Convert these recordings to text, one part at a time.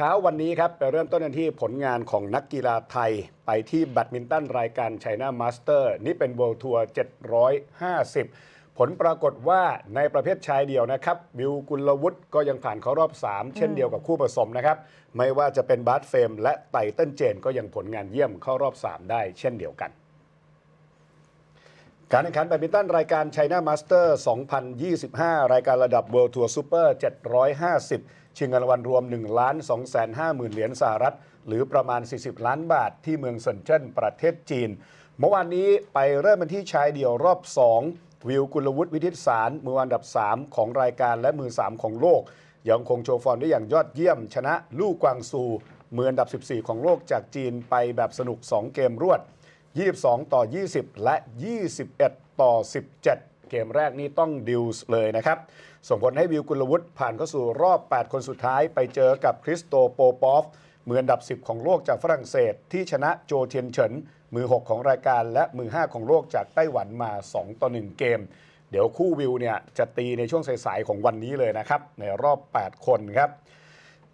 เช้าวันนี้ครับไปเริ่มต้นกันที่ผลงานของนักกีฬาไทย ไปที่แบดมินตันรายการไชน่ามาสเตอร์นี่เป็น World Tour 750 ผลปรากฏว่าในประเภทชายเดียวนะครับบิวกุลวุฒิก็ยังผ่านเข้ารอบ 3 เช่นเดียวกับคู่ผสมนะครับ ไม่ว่าจะเป็นบาสเฟรมและไตเติ้ลเจน ก็ยังผลงานเยี่ยมเข้ารอบ 3 ได้เช่นเดียวกัน การแข่งขันแบดมินตันรายการ China Master 2025 รายการระดับ World Tour Super 750 ชิงเงินรางวัลรวม 1,250,000 เหรียญสหรัฐ หรือประมาณ 40 ล้านบาทที่เมืองเซินเจิ้นประเทศจีน เมื่อวานนี้ไปเริ่มกันที่ชายเดี่ยวรอบ 2 วิวกุลวุฒิวิทิตสารมืออันดับ 3 ของรายการและมือ 3 ของโลก ยังคงโชว์ฟอร์มได้อย่างยอดเยี่ยม ชนะลู่กวางซูมืออันดับ 14 ของโลกจากจีนไปแบบสนุก 2 เกมรวด 22 ต่อ 20 และ 21 ต่อ 17 เกมแรกนี่ต้องดิวส์เลยนะครับ ส่งผลให้วิวกุลวุฒิผ่านเข้าสู่รอบ 8 คนสุดท้ายไปเจอกับคริสโตโปปอฟ มืออันดับ 10 ของโลกจากฝรั่งเศส ที่ชนะโจเทียนเฉิน มือ 6 ของรายการและมือ 5 ของโลกจากไต้หวันมา 2 ต่อ 1 เกม เดี๋ยวคู่วิวเนี่ยจะตีในช่วงสายๆของวันนี้เลยนะครับในรอบ 8 คนครับ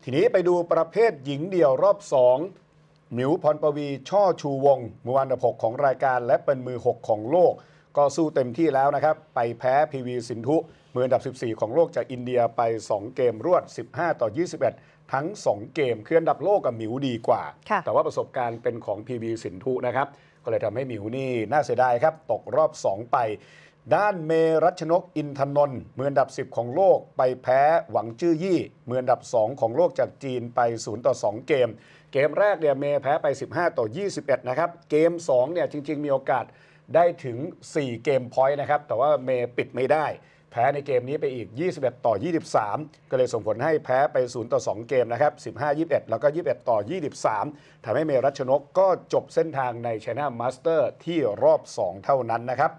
ทีนี้ไปดูประเภทหญิงเดี่ยวรอบ 2 หมิวพรปวีช่อชูวงศ์มืออันดับ6ของรายการ และเป็นมือ 6 ของโลก ก็สู้เต็มที่แล้วนะครับ ไปแพ้พีวีสินธุมืออันดับ 14 ของโลกจากอินเดียไป 2 เกมรวด 15 ต่อ 21 ทั้ง 2 เกมคืออันดับโลกกับหมิวดีกว่าค่ะแต่ว่าประสบการณ์เป็นของ PB สินธุนะครับก็เลยทำให้หมิวนี่น่าเสียดายครับ ตกรอบ 2 ไป ด้านเมรัชนกอินทนนท์มืออันดับ 10 ของโลกไปแพ้หวังจื้อยี่มืออันดับ 2 ของโลกจากจีนไป 0 ต่อ 2 เกม เกมแรกเนี่ยเมย์แพ้ไป 15 ต่อ 21 นะครับ เกม 2 เนี่ยจริง ๆ มีโอกาสได้ถึง 4 เกมพอยต์นะครับ แต่ว่าเมย์ปิดไม่ได้ แพ้ในเกมนี้ไปอีก 21 ต่อ 23 ก็เลยส่งผลให้แพ้ไป 0 ต่อ 2 เกมนะครับ 15 21 แล้วก็ 21 ต่อ 23ทำให้เมรัชนกก็จบเส้นทางใน China Master ที่รอบ 2 เท่านั้นนะครับ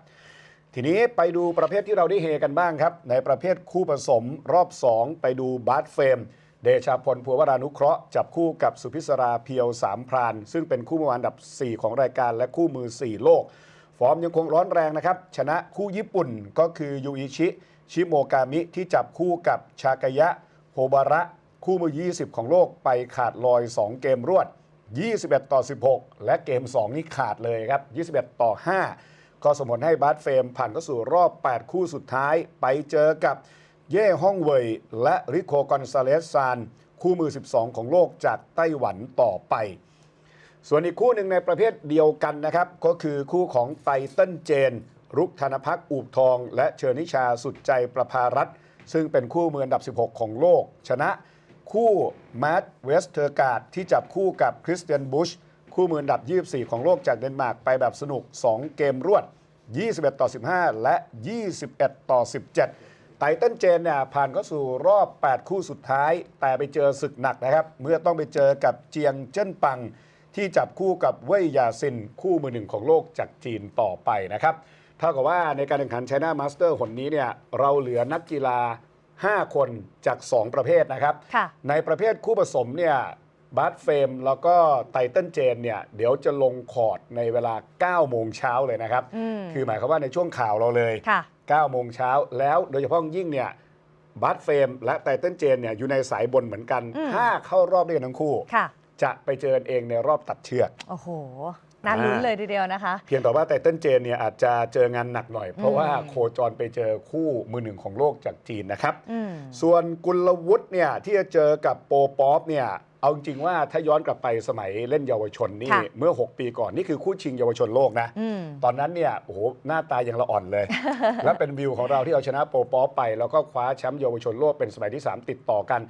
ทีนี้ไปดูประเภทที่เราได้เฮกันบ้างครับ ในประเภทคู่ผสมรอบ 2 ไปดูบาสเฟรมเดชาพลพัววรานุเคราะห์จับคู่กับสุพิศราเพียวสามพราน ซึ่งเป็นคู่มืออันดับ 4 ของรายการและคู่มือ 4 โลก ฟอร์มยังคงร้อนแรงนะครับ ชนะคู่ญี่ปุ่นก็คือยูอิชิ ชิโมกามิที่จับคู่กับชากยะ โฮบาระ คู่มือ 20 ของโลกไปขาดลอย 2 เกมรวด 21 ต่อ 16 และเกม 2 นี่ขาดเลยครับ 21 ต่อ 5 ก็สมผลให้บาสเฟรมผ่านเข้าสู่รอบ 8 คู่สุดท้ายไปเจอกับเย่ฮ่องเวยและริโคกอนซาเลสซานคู่มือ 12 ของโลกจากไต้หวันต่อไป ส่วนอีกคู่หนึ่งในประเภทเดียวกันนะครับ ก็คือคู่ของไตเติ้ลเจน รุกธนพักอูบทอง และเชอร์นิชาสุดใจประภารัตน์ซึ่งเป็นคู่มืออันดับ 16 ของโลก ชนะคู่แมตต์เวสเทอร์การ์ดที่จับคู่กับคริสเตียนบุช คู่มืออันดับ 24 ของโลกจากเดนมาร์กไปแบบสนุก 2 เกมรวด 21 ต่อ 15 และ 21 ต่อ 17 ไตเติ้ลเจนเนี่ยผ่านเข้าสู่รอบ 8 คู่สุดท้าย แต่ไปเจอศึกหนักนะครับ เมื่อต้องไปเจอกับเจียงเจิ้นปัง ที่จับคู่กับเว่ยยาซิน คู่มือหนึ่งของโลกจากจีนต่อไปนะครับเท่ากับว่าในการแข่งขัน China Master หนนี้เนี่ยเราเหลือนักกีฬา 5 คนจาก 2 ประเภทนะครับค่ะในประเภทคู่ผสมเนี่ย บาสเฟรมแล้วก็ไตเติ้ลเจนเนี่ยเดี๋ยวจะลงคอร์ดในเวลา 9 โมงเช้าเลยนะครับอืมคือหมายความว่าในช่วงข่าวเราเลยค่ะ9โมงเช้าแล้วโดยเฉพาะยิ่งเนี่ยบัตเฟรมและไตเติ้ลเจนเนี่ยอยู่ในสายบนเหมือนกันอืมถ้าเข้ารอบด้วยกันทั้งคู่ค่ะจะไปเจอกันเองในรอบตัดเชือก โอ้โห น่าลุ้นเลยทีเดียวนะคะ เพียงแต่ว่าไตเติ้ลเจนเนี่ยอาจจะเจองานหนักหน่อย เพราะว่าโคจรไปเจอคู่มือหนึ่งของโลกจากจีนนะครับอืมส่วนกุลวุฒิเนี่ยที่จะเจอกับโปป๊อปเนี่ย เอาจริงๆว่าถ้าย้อนกลับไปสมัยเล่นเยาวชนนี่ค่ะเมื่อ 6 ปีก่อนนี่คือคู่ชิงเยาวชนโลกนะ อืม ตอนนั้นเนี่ยโอ้โหหน้าตายังละอ่อนเลย และเป็นวิวของเราที่เอาชนะโปป๊อปไป แล้วก็คว้าแชมป์เยาวชนโลกเป็นสมัยที่ 3 ติดต่อกัน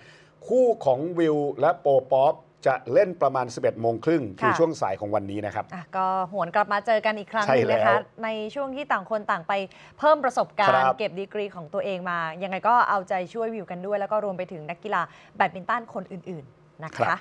คู่ของวิวและโปป๊อปจะเล่นประมาณ 11โมงครึ่งคือค่ะ ช่วงสายของวันนี้นะครับ อะก็หวนกลับมาเจอกันอีกครั้งหใช่นึงนะคะแล้วในช่วงที่ต่างคนต่างไปเพิ่มประสบการครัณ์ บ เก็บดีกรีของตัวเองมา ยังไงก็เอาใจช่วยวิวกันด้วย แล้วก็รวมไปถึงนักกีฬาแบดมินตันคนอื่น ๆ นะคะ